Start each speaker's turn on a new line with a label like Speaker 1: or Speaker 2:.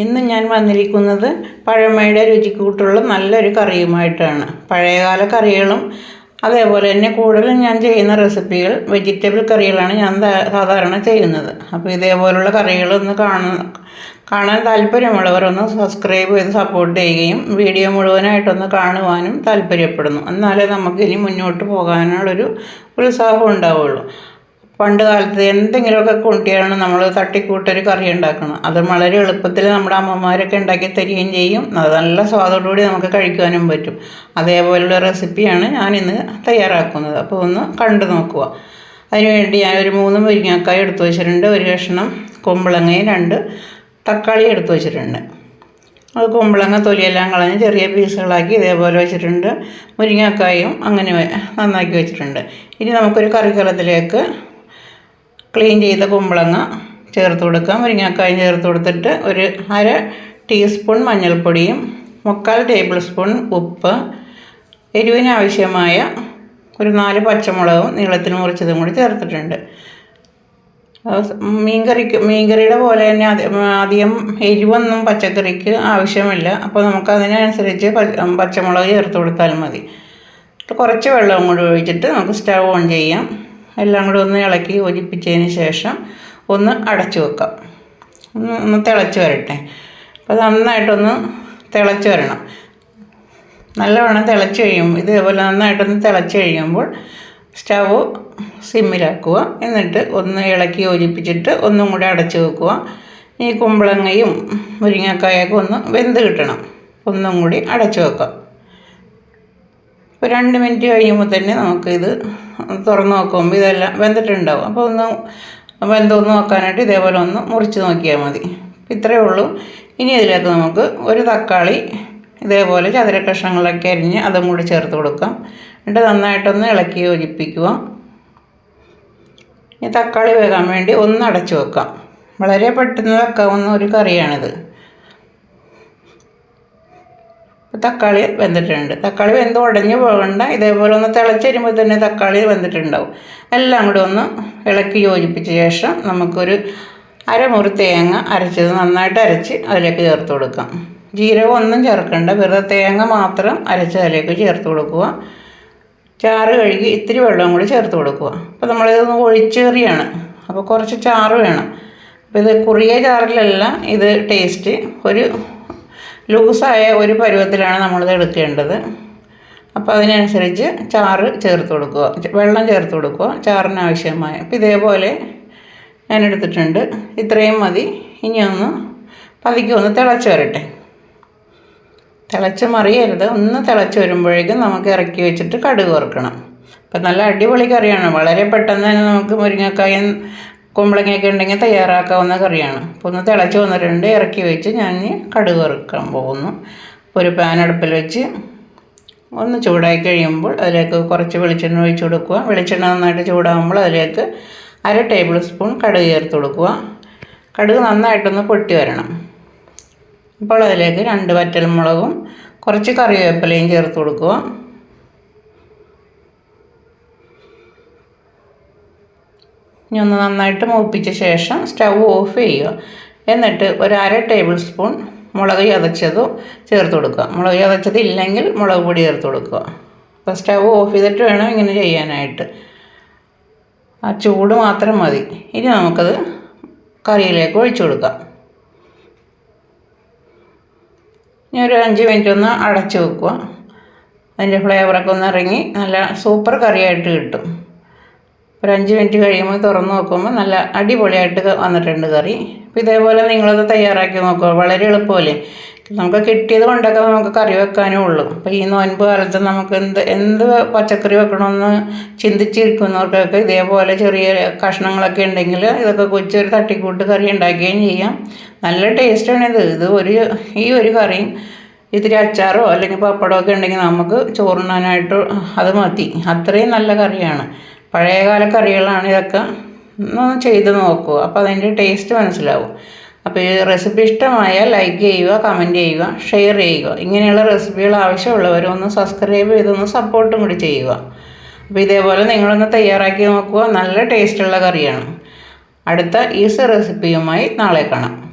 Speaker 1: ഇന്ന് ഞാൻ വന്നിരിക്കുന്നത് പഴമയുടെ രുചിക്കൂട്ടുള്ള നല്ലൊരു കറിയുമായിട്ടാണ്. പഴയകാല കറികളും അതേപോലെ തന്നെ കൂടുതലും ഞാൻ ചെയ്യുന്ന റെസിപ്പികൾ വെജിറ്റബിൾ കറികളാണ് ഞാൻ സാധാരണ ചെയ്യുന്നത്. അപ്പോൾ ഇതേപോലുള്ള കറികളൊന്ന് കാണുന്ന കാണാൻ താല്പര്യമുള്ളവർ ഒന്ന് സബ്സ്ക്രൈബ് ചെയ്ത് സപ്പോർട്ട് ചെയ്യുകയും വീഡിയോ മുഴുവനായിട്ടൊന്ന് കാണുവാനും താല്പര്യപ്പെടുന്നു. എന്നാലേ നമുക്കിനി മുന്നോട്ട് പോകാനുള്ളൊരു ഉത്സാഹം ഉണ്ടാവുള്ളൂ. പണ്ട് കാലത്ത് എന്തെങ്കിലുമൊക്കെ കൂട്ടിയാണ് നമ്മൾ തട്ടിക്കൂട്ടൊരു കറി ഉണ്ടാക്കണം. അത് വളരെ എളുപ്പത്തിൽ നമ്മുടെ അമ്മമാരൊക്കെ ഉണ്ടാക്കി തരികയും ചെയ്യും. അത് നല്ല സ്വാദോടുകൂടി നമുക്ക് കഴിക്കാനും പറ്റും. അതേപോലുള്ള റെസിപ്പിയാണ് ഞാൻ ഇന്ന് തയ്യാറാക്കുന്നത്. അപ്പോൾ ഒന്ന് കണ്ടു നോക്കുക. അതിനുവേണ്ടി ഞാൻ ഒരു മൂന്ന് മുരിങ്ങക്കായ എടുത്തു വെച്ചിട്ടുണ്ട്. ഒരു കഷ്ണം കുമ്പളങ്ങയും രണ്ട് തക്കാളി എടുത്തു വെച്ചിട്ടുണ്ട്. അത് കുമ്പളങ്ങ തൊലിയെല്ലാം കളഞ്ഞ് ചെറിയ പീസുകളാക്കി ഇതേപോലെ വെച്ചിട്ടുണ്ട്. മുരിങ്ങക്കായും അങ്ങനെ നന്നാക്കി വെച്ചിട്ടുണ്ട്. ഇനി നമുക്കൊരു കറിക്കലത്തിലേക്ക് ക്ലീൻ ചെയ്ത കുമ്പളങ്ങ ചേർത്ത് കൊടുക്കാം. മുരിങ്ങക്കായും ചേർത്ത് കൊടുത്തിട്ട് ഒരു അര ടീസ്പൂൺ മഞ്ഞൾപ്പൊടിയും മുക്കാൽ ടേബിൾ സ്പൂൺ ഉപ്പ് എരിവിന് ആവശ്യമായ ഒരു നാല് പച്ചമുളകും നീളത്തിന് മുറിച്ചതും കൂടി ചേർത്തിട്ടുണ്ട്. മീൻകറിക്ക് മീൻകറിയുടെ പോലെ തന്നെ അധികം എരിവൊന്നും പച്ചക്കറിക്ക് ആവശ്യമില്ല. അപ്പോൾ നമുക്ക് അതിനനുസരിച്ച് പച്ചമുളക് ചേർത്ത് കൊടുത്താൽ മതി. കുറച്ച് വെള്ളം കൂടി ഒഴിച്ചിട്ട് നമുക്ക് സ്റ്റവ് ഓൺ ചെയ്യാം. എല്ലാം കൂടി ഒന്ന് ഇളക്കി ഒലിപ്പിച്ചതിന് ശേഷം ഒന്ന് അടച്ചു വെക്കാം. ഒന്ന് ഒന്ന് തിളച്ച് വരട്ടെ. അപ്പോൾ നന്നായിട്ടൊന്ന് തിളച്ച് വരണം. നല്ലവണ്ണം തിളച്ച് കഴിയുമ്പോൾ ഇതേപോലെ നന്നായിട്ടൊന്ന് തിളച്ച് കഴിയുമ്പോൾ സ്റ്റവ് സിമ്മിലാക്കുക. എന്നിട്ട് ഒന്ന് ഇളക്കി ഒലിപ്പിച്ചിട്ട് ഒന്നും കൂടി അടച്ചു വെക്കുക. ഈ കുമ്പളങ്ങയും മുരിങ്ങക്കായൊക്കെ ഒന്ന് വെന്ത് കിട്ടണം. ഒന്നും കൂടി അടച്ചു വെക്കാം. ഇപ്പോൾ രണ്ട് മിനിറ്റ് കഴിയുമ്പോൾ തന്നെ നമുക്കിത് തുറന്ന് നോക്കുമ്പോൾ ഇതെല്ലാം വെന്തിട്ടുണ്ടാവും. അപ്പോൾ ഒന്ന് വെന്തോന്ന് നോക്കാനായിട്ട് ഇതേപോലെ ഒന്ന് മുറിച്ച് നോക്കിയാൽ മതി. ഇത്രയേ ഉള്ളൂ. ഇനി ഇതിലേക്ക് നമുക്ക് ഒരു തക്കാളി ഇതേപോലെ ചതുര കഷ്ണങ്ങളൊക്കെ അരിഞ്ഞ് അതും കൂടി ചേർത്ത് കൊടുക്കാം. എന്നിട്ട് നന്നായിട്ടൊന്ന് ഇളക്കി യോജിപ്പിക്കുക. ഈ തക്കാളി വേകാൻ വേണ്ടി ഒന്ന് അടച്ചു വെക്കാം. വളരെ പെട്ടെന്ന് വെക്കാവുന്ന ഒരു കറിയാണിത്. തക്കാളി വെന്തിട്ടുണ്ട്. തക്കാളി വെന്ത് ഉടഞ്ഞു പോകണ്ട. ഇതേപോലെ ഒന്ന് തിളച്ച് വരുമ്പോൾ തന്നെ തക്കാളി വെന്തിട്ടുണ്ടാവും. എല്ലാം കൂടെ ഒന്ന് ഇളക്കി യോജിപ്പിച്ച ശേഷം നമുക്കൊരു അരമുറി തേങ്ങ അരച്ചത് നന്നായിട്ട് അരച്ച് അതിലേക്ക് ചേർത്ത് കൊടുക്കാം. ജീരകം ഒന്നും ചേർക്കണ്ട. വെറുതെ തേങ്ങ മാത്രം അരച്ച് അതിലേക്ക് ചേർത്ത് കൊടുക്കുക. ചാറ് കഴുകി ഇത്തിരി വെള്ളം കൂടി ചേർത്ത് കൊടുക്കുക. അപ്പോൾ നമ്മളിതൊന്ന് ഒഴിച്ചേറിയാണ്. അപ്പോൾ കുറച്ച് ചാറ് വേണം. അപ്പോൾ ഇത് കുറിയ ചാറിലല്ല ഇത് ടേസ്റ്റ് ഒരു ലൂസായ ഒരു പരുവത്തിലാണ് നമ്മളിത് എടുക്കേണ്ടത്. അപ്പോൾ അതിനനുസരിച്ച് ചാറ് ചേർത്ത് കൊടുക്കുക. വെള്ളം ചേർത്ത് കൊടുക്കുക ചാറിന് ആവശ്യമായ. അപ്പോൾ ഇതേപോലെ ഞാൻ എടുത്തിട്ടുണ്ട്. ഇത്രയും മതി. ഇനി ഒന്ന് പതുക്കി ഒന്ന് തിളച്ച് വരട്ടെ. തിളച്ച് മറിയരുത്. ഒന്ന് തിളച്ച് വരുമ്പോഴേക്കും നമുക്ക് ഇറക്കി വെച്ചിട്ട് കടുക് വറുക്കണം. അപ്പം നല്ല അടിപൊളി കറിയാണ്. വളരെ പെട്ടെന്ന് തന്നെ നമുക്ക് മുരിങ്ങക്കായും കുമ്പളങ്ങയൊക്കെ ഉണ്ടെങ്കിൽ തയ്യാറാക്കാവുന്ന കറിയാണ്. അപ്പോൾ ഒന്ന് തിളച്ച് വന്നിട്ടുണ്ട് ഇറക്കി വെച്ച് ഞാൻ കടുക് വറുക്കാൻ പോകുന്നു. ഒരു പാൻ അടുപ്പിൽ വെച്ച് ഒന്ന് ചൂടായി കഴിയുമ്പോൾ അതിലേക്ക് കുറച്ച് വെളിച്ചെണ്ണ ഒഴിച്ച് കൊടുക്കുക. വെളിച്ചെണ്ണ നന്നായിട്ട് ചൂടാകുമ്പോൾ അതിലേക്ക് അര ടേബിൾ സ്പൂൺ കടുക് ചേർത്ത് കൊടുക്കുക. കടുക് നന്നായിട്ടൊന്ന് പൊട്ടി വരണം. അപ്പോൾ അതിലേക്ക് രണ്ട് വറ്റൽമുളകും കുറച്ച് കറിവേപ്പിലയും ചേർത്ത് കൊടുക്കുക. ഇനി ഒന്ന് നന്നായിട്ട് മൂപ്പിച്ച ശേഷം സ്റ്റൗ ഓഫ് ചെയ്യുക. എന്നിട്ട് ഒരു അര ടേബിൾ സ്പൂൺ മുളക് ചതച്ചതും ചേർത്ത് കൊടുക്കുക. മുളക് ചതച്ചത് ഇല്ലെങ്കിൽ മുളക് പൊടി ചേർത്ത് കൊടുക്കുക. അപ്പോൾ സ്റ്റൗ ഓഫ് ചെയ്തിട്ട് വേണം ഇങ്ങനെ ചെയ്യാനായിട്ട്. ആ ചൂട് മാത്രം മതി. ഇനി നമുക്കത് കറിയിലേക്ക് ഒഴിച്ചു കൊടുക്കാം. ഇനി ഒരു അഞ്ച് മിനിറ്റ് ഒന്ന് അടച്ചു വെക്കുക. അതിന്റെ ഫ്ലേവറൊക്കെ ഒന്ന് ഇറങ്ങി നല്ല സൂപ്പർ കറിയായിട്ട് കിട്ടും. ഒരു അഞ്ച് മിനിറ്റ് കഴിയുമ്പോൾ തുറന്ന് നോക്കുമ്പോൾ നല്ല അടിപൊളിയായിട്ട് വന്നിട്ടുണ്ട് കറി. അപ്പോൾ ഇതേപോലെ നിങ്ങളത് തയ്യാറാക്കി നോക്കുക. വളരെ എളുപ്പമല്ലേ? നമുക്ക് കിട്ടിയത് കൊണ്ടൊക്കെ നമുക്ക് കറി വെക്കാനേ ഉള്ളൂ. അപ്പോൾ ഈ നോൻപ് കാലത്ത് നമുക്ക് എന്ത് എന്ത് പച്ചക്കറി വെക്കണമെന്ന് ചിന്തിച്ചിരിക്കുന്നവർക്കൊക്കെ ഇതേപോലെ ചെറിയ കഷ്ണങ്ങളൊക്കെ ഉണ്ടെങ്കിൽ ഇതൊക്കെ കൊച്ചൊരു തട്ടിക്കൂട്ട് കറി ഉണ്ടാക്കുകയും ചെയ്യാം. നല്ല ടേസ്റ്റാണ് ഇത് ഇത് ഒരു ഈ ഒരു കറിയും ഇത്തിരി അച്ചാറോ അല്ലെങ്കിൽ പപ്പടമോ ഒക്കെ ഉണ്ടെങ്കിൽ നമുക്ക് ചോറുണ്ണാനായിട്ട് അത് മതി. അത്രയും നല്ല കറിയാണ്. പഴയകാല കറികളാണ് ഇതൊക്കെ ഒന്ന് ചെയ്ത് നോക്കുക. അപ്പോൾ അതിന്റെ ടേസ്റ്റ് മനസ്സിലാവും. അപ്പോൾ ഈ റെസിപ്പി ഇഷ്ടമായാൽ ലൈക്ക് ചെയ്യുക കമന്റ് ചെയ്യുക ഷെയർ ചെയ്യുക. ഇങ്ങനെയുള്ള റെസിപ്പികൾ ആവശ്യമുള്ളവർ ഒന്ന് സബ്സ്ക്രൈബ് ചെയ്തൊന്ന് സപ്പോർട്ടും കൂടി ചെയ്യുക. അപ്പോൾ ഇതേപോലെ നിങ്ങളൊന്ന് തയ്യാറാക്കി നോക്കുക. നല്ല ടേസ്റ്റുള്ള കറിയാണ്. അടുത്ത ഈസി റെസിപ്പിയുമായി നാളെ കാണാം.